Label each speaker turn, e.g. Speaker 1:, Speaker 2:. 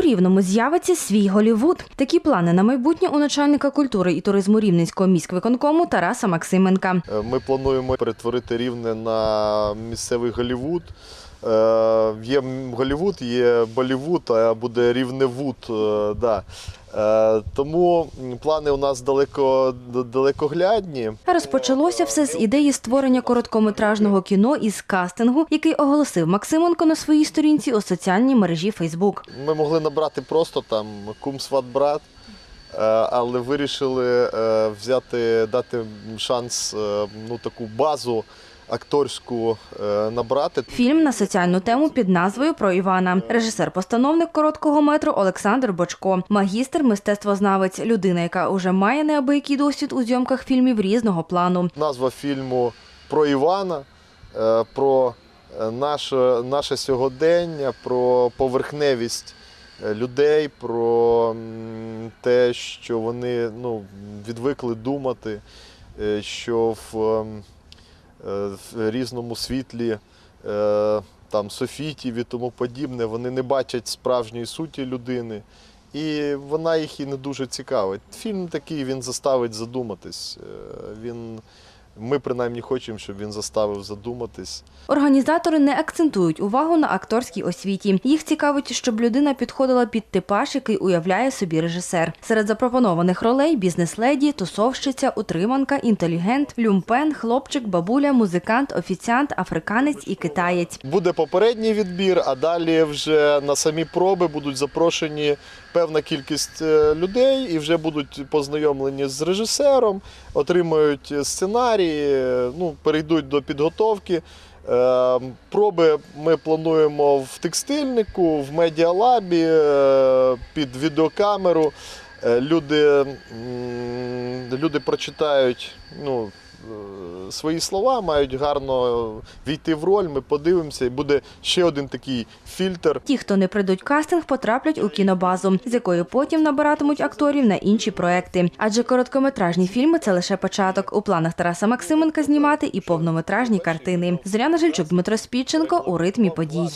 Speaker 1: У Рівному з'явиться свій Голівуд. Такі плани на майбутнє у начальника культури і туризму Рівненського міськвиконкому Тараса Максименка.
Speaker 2: Е, Ми плануємо перетворити рівне на місцевий Голівуд. Е, Є Голівуд, є Болівуд, а буде Рівневуд. е, Да. Е, Тому плани у нас далеко, далекоглядні.
Speaker 1: Розпочалося все з ідеї створення короткометражного кіно із кастингу, який оголосив Максименко на своїй сторінці у соціальній мережі Фейсбук.
Speaker 2: Ми могли набрати просто там кум сват брат, але вирішили взяти, дати шанс, ну таку базу акторську е, набрати.
Speaker 1: Фільм на соціальну тему під назвою Про Івана. Режисер-постановник короткого метру Олександр Бочко, магістр мистецтвознавець, людина, яка уже має неабиякий досвід у зйомках фільмів різного плану.
Speaker 2: Назва фільму про Івана, е, про е, наше, наше сьогодення, про поверхневість людей, про те, що вони ну, відвикли думати, що в, в різному світлі. е, Там софітів і тому подібне, вони не бачать справжньої суті людини, і вона їх і не дуже цікавить. Фільм такий він заставить задуматись. Е, Він, ми принаймні хочемо, щоб він заставив задуматись.
Speaker 1: Організатори не акцентують увагу на акторській освіті. Їх цікавить, щоб людина підходила під типаж, який уявляє собі режисер. Серед запропонованих ролей бізнес-леді, тусовщиця, утриманка, інтелігент, люмпен, хлопчик, бабуля, музикант, офіціант, африканець і китаєць.
Speaker 2: Буде попередній відбір, а далі вже на самі проби будуть запрошені певна кількість е, людей і вже будуть познайомлені з режисером, отримають сценарії, е, ну, перейдуть до підготовки. Е, Проби ми плануємо в текстильнику, в медіалабі, е, під відеокамеру. Е, Люди, люди прочитають ну, е, свої слова, мають гарно війти в роль. Ми подивимося, і буде ще один такий фільтр.
Speaker 1: Ті, хто не прийдуть кастинг, потраплять у кінобазу, з якої потім набиратимуть акторів на інші проекти. Адже короткометражні фільми це лише початок. У планах Тараса Максименка знімати і повнометражні картини. Зоряна Жильчук, Дмитро Спіченко у ритмі подій.